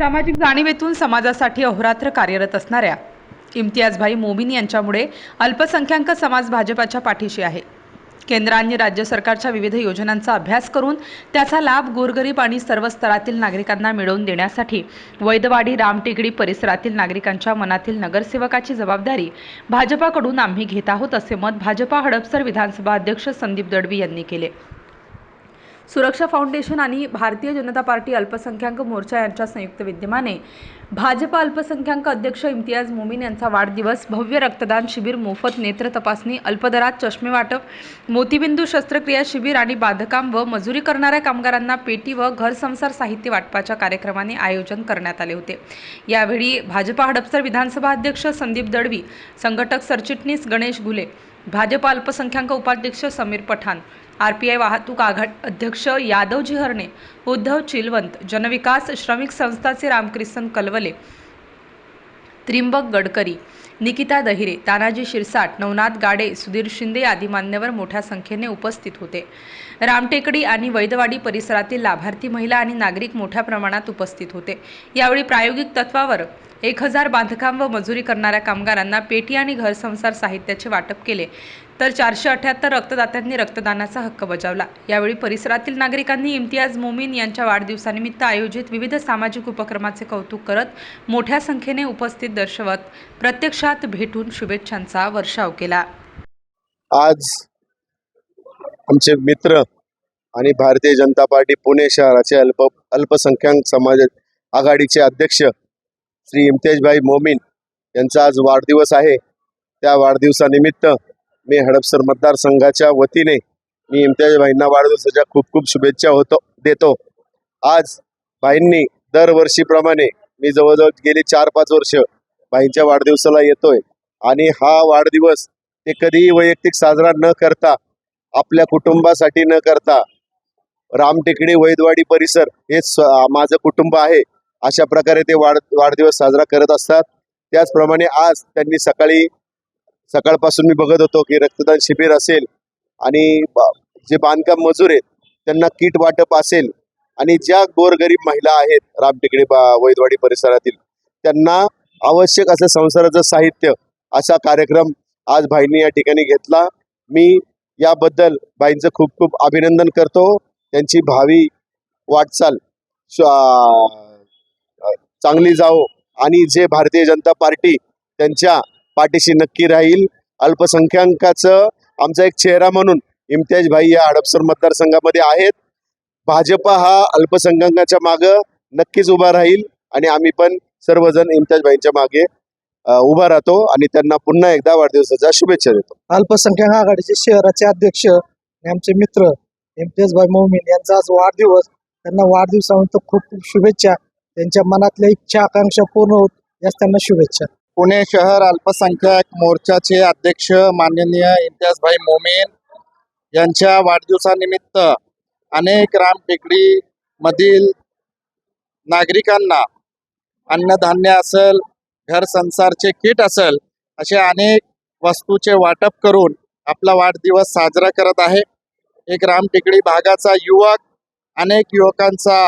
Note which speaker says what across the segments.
Speaker 1: सामाजिक जाणीवेतून समाजासाठी अहोरात्र कार्यरत असणाऱ्या इम्तियाजभाई मोमीन यांच्यामुळे अल्पसंख्याक समाज भाजपाच्या पाठीशी आहे. केंद्र आणि राज्य सरकारच्या विविध योजनांचा अभ्यास करून त्याचा लाभ गोरगरीब आणि सर्व स्तरातील नागरिकांना मिळवून देण्यासाठी वैदवाडी रामटेकडी परिसरातील नागरिकांच्या मनातील नगरसेवकाची जबाबदारी भाजपाकडून आम्ही घेत आहोत असे मत भाजपा हडपसर विधानसभा अध्यक्ष संदीप दडवी यांनी केले. सुरक्षा फाउंडेशन आणि भारतीय जनता पार्टी अल्पसंख्याक मोर्चा यांच्या संयुक्त विद्यमाने भाजपा अल्पसंख्याक अध्यक्ष इम्तियाज मोमीन यांचा वाढदिवस भव्य रक्तदान शिबिर मोफत नेत्र तपासणी अल्पदरात चष्मे वाटप मोतीबिंदू शस्त्रक्रिया शिबिर आणि बांधकाम व मजुरी करणाऱ्या कामगारांना पेटी व घरसंसार साहित्य वाटपाच्या कार्यक्रमाने आयोजन करण्यात आले होते. यावेळी भाजपा हडपसर विधानसभा अध्यक्ष संदीप दडवी संघटक सरचिटणीस गणेश घुले भाजपा अल्पसंख्याक उपाध्यक्ष Sameer Pathan R P I वाहतूक आघाड अध्यक्ष यादवजी हरणे उद्धव चिलवंत जनविकास श्रमिक संस्थाचे रामक्रिसन कलवले त्रिंबक गडकरी निकिता दहिरे तानाजी शिरसाट नवनाथ गाडे सुधीर शिंदे आदी मान्यवर मोठ्या संख्येने उपस्थित होते. रामटेकडी आणि वैदवाडी परिसरातील लाभार्थी महिला आणि नागरिक मोठ्या प्रमाणात उपस्थित होते. यावेळी प्रायोगिक तत्वावर एक हजार बांधकाम व मजुरी करणाऱ्या कामगारांना पेटी आणि घरसंसार साहित्याचे वाटप केले. तर चारशे अठ्याहत्तर रक्तदात्यांनी रक्तदानाचा हक्क बजावला. यावेळी परिसरातील नागरिकांनी इम्तियाज मोमीन यांच्या वाढदिवसानिमित्त आयोजित विविध सामाजिक उपक्रमाचे कौतुक करत मोठ्या संख्येने उपस्थित दर्शवत प्रत्यक्षात भेटून शुभेच्छांचा वर्षाव केला.
Speaker 2: आज आमचे मित्र आणि भारतीय जनता पार्टी पुणे शहराचे अल्प अल्पसंख्याक समाज आघाडीचे अध्यक्ष श्री इम्तियाजभाई मोमीन यांचा आज वाढदिवस आहे. त्या वाढदिवसानिमित्त मी हडपसर मतदारसंघाच्या वतीने मी इम्तियाजभाईंना वाढदिवसाच्या खूप खूप शुभेच्छा होतो देतो. आज भाईंनी दरवर्षीप्रमाणे मी जवळजवळ गेली चार पाच वर्ष भाईंच्या वाढदिवसाला येतोय आणि हा वाढदिवस ते कधीही वैयक्तिक साजरा न करता आपल्या कुटुंबासाठी न करता रामटेकडी वैदवाडी परिसर हे माझं कुटुंब आहे. अशा प्रकारे ते वाढ वाढदिवस साजरा करत असतात. त्याचप्रमाणे आज त्यांनी सकाळी सकाळपासून मी बघत होतो की रक्तदान शिबिर असेल आणि जे बांधकाम मजूर आहेत त्यांना किट वाटप असेल आणि ज्या गोरगरीब महिला आहेत रामटेकडी वैदवाडी परिसरातील त्यांना आवश्यक असं संसाराचं साहित्य असा कार्यक्रम आज भाईंनी या ठिकाणी घेतला. मी याबद्दल भाईंचं खूप खूप अभिनंदन करतो. त्यांची भावी वाटचाल चांगली जाओ आणि जे भारतीय जनता पार्टी त्यांच्या पाठीशी नक्की राहील. अल्पसंख्याकाचं आमचा एक चेहरा म्हणून इम्तियाज भाई या हडपसर मतदारसंघामध्ये आहेत. भाजपा हा अल्पसंख्याकाच्या मागं नक्कीच उभा राहील. आणि आम्ही पण सर्वजण इम्तियाज भाईंच्या मागे उभा राहतो. आणि त्यांना पुन्हा एकदा वाढदिवसाच्या शुभेच्छा देतो.
Speaker 3: अल्पसंख्याक आघाडीचे शहराचे अध्यक्ष आमचे मित्र इम्तियाजभाई मोमीन यांचा आज वाढदिवस. त्यांना वाढदिवसानंतर खूप खूप शुभेच्छा. त्यांच्या मनातल्या इच्छा आकांक्षा पूर्ण होत याच त्यांना शुभेच्छा.
Speaker 4: पुणे शहर अल्पसंख्याक मोर्चाचे अध्यक्ष माननीय इम्तियाजभाई मोमीन यांच्या वाढदिवसानिमित्त अनेक रामटेकडी मधील नागरिकांना अन्नधान्य असेल घर संसारचे किट असेल असे अनेक वस्तूचे वाटप करून आपला वाढदिवस साजरा करत आहे. एक रामटेकडी भागाचा युवक अनेक युवकांचा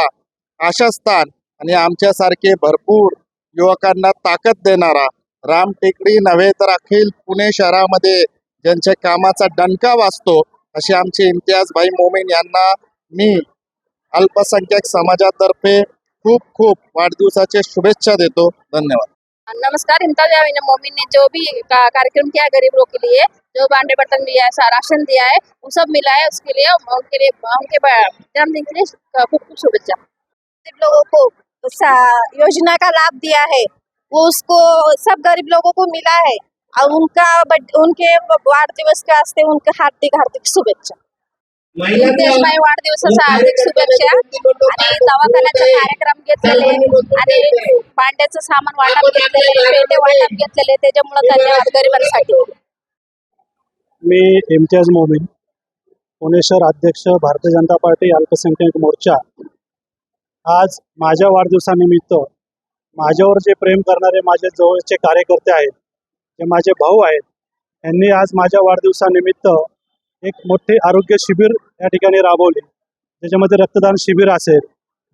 Speaker 4: आशास्थान आणि आमच्यासारखे भरपूर युवकांना ताकद देणारा राम टेकडी नव्हे तर अखिल पुणे शहरामध्ये ज्यांच्या कामाचा डणका वाचतो असे आमचे इम्तियाज भाई मोमीन यांना मी अल्पसंख्याक समाजातर्फे खूप खूप वाढदिवसाचे शुभेच्छा देतो. धन्यवाद.
Speaker 5: नमस्कार. इम्ताज यामिन मोमिन ने जो भी का- कार्यक्रम किया है गरीब लोग के लिए जो बांडे बर्तन दिया है राशन दिया है वो सब मिला है उसके लिए उनके लिए उनके जन्मदिन के लिए खूब खूब शुभेच्छा।
Speaker 6: गरीब लोगों को योजना का लाभ दिया है। वो उसको सब गरीब लोगों को मिला है और उनका उनके वाढ दिवस के वास्ते उनके हार्दिक हार्दिक शुभेच्छा।
Speaker 5: देशभाई वाढदिवसाच्या हार्दिक शुभेच्छा आणि दवाखान्याचा कार्यक्रम घेतलेले आणि भांड्याचं सामान वाटप घेतलेले पेटे वाटप घेतलेले त्याच्यामुळे धन्यवाद गरिबांसाठी.
Speaker 3: मी इम्तियाज मोमीन पुणे शहर अध्यक्ष भारतीय जनता पार्टी अल्पसंख्याक मोर्चा आज माझ्या वाढदिवसानिमित्त माझ्यावर जे प्रेम करणारे माझे जवळचे कार्यकर्ते आहेत जे माझे भाऊ आहेत यांनी आज माझ्या वाढदिवसानिमित्त एक मोठे आरोग्य शिबिर या ठिकाणी राबवले. ज्याच्यामध्ये रक्तदान शिबिर असेल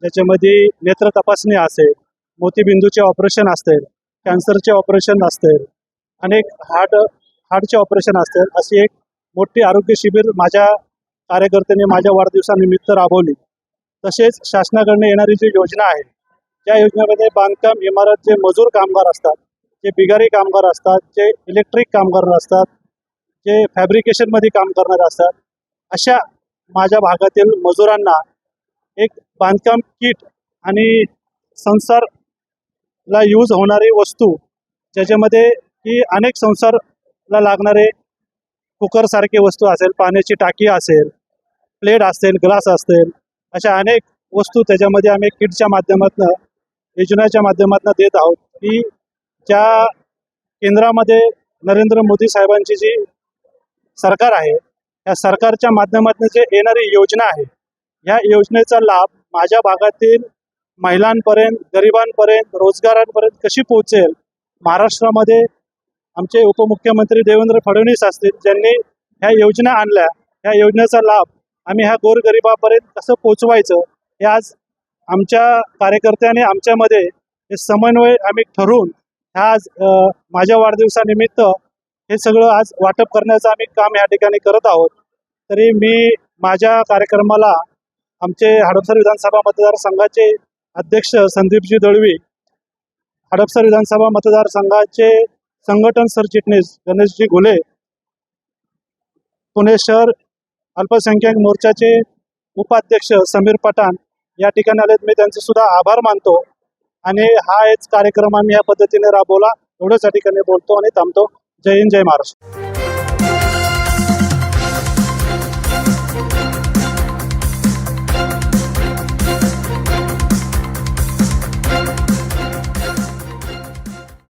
Speaker 3: ज्याच्यामध्ये नेत्र तपासणी असेल मोतीबिंदूचे ऑपरेशन असतील कॅन्सरचे ऑपरेशन असतील अनेक हार्ट हार्टचे ऑपरेशन असतील अशी एक मोठी आरोग्य शिबिर माझ्या कार्यकर्त्यांनी माझ्या वाढदिवसानिमित्त राबवली. तसेच शासनाकडनं येणारी जी योजना आहे त्या योजनेमध्ये बांधकाम इमारत जे मजूर कामगार असतात जे बिगारी कामगार असतात जे इलेक्ट्रिक कामगार असतात जे फॅब्रिकेशनमध्ये काम करणारे असतात अशा माझ्या भागातील मजुरांना एक बांधकाम किट आणि संसारला यूज होणारी वस्तू ज्याच्यामध्ये की अनेक संसारला लागणारे कुकरसारखी वस्तू असेल पाण्याची टाकी असेल प्लेट असेल ग्लास असतील अशा अनेक वस्तू त्याच्यामध्ये आम्ही किटच्या माध्यमातून योजनाच्या माध्यमातून देत आहोत. की ज्या केंद्रामध्ये नरेंद्र मोदी साहेबांची जी सरकार आहे या सरकारच्या माध्यमातून जे येणारी योजना आहे या योजनेचा लाभ माझ्या भागातील महिलांपर्यंत गरिबांपर्यंत रोजगारांपर्यंत कशी पोहोचेल महाराष्ट्रामध्ये आमचे उपमुख्यमंत्री देवेंद्र फडणवीस असतील ज्यांनी ह्या योजना आणल्या ह्या योजनेचा लाभ आम्ही ह्या गोरगरिबापर्यंत कसं पोचवायचं हे आज आमच्या कार्यकर्त्याने आमच्यामध्ये हे समन्वय आम्ही ठरवून ह्या आज माझ्या वाढदिवसानिमित्त हे सगळं आज वाटप करण्याचं आम्ही काम या ठिकाणी करत आहोत. तरी मी माझ्या कार्यक्रमाला आमचे हडपसर विधानसभा मतदारसंघाचे अध्यक्ष संदीपजी दळवी हडपसर विधानसभा मतदारसंघाचे संघटन सरचिटणीस गणेशजी घुले पुणे शहर अल्पसंख्याक मोर्चाचे उपाध्यक्ष समीर पठाण या ठिकाणी आलेत. मी त्यांचे सुद्धा आभार मानतो. आणि हा एक कार्यक्रम आम्ही या पद्धतीने राबवला. एवढंच या ठिकाणी बोलतो आणि थांबतो. जय हिंद जय महाराष्ट्र.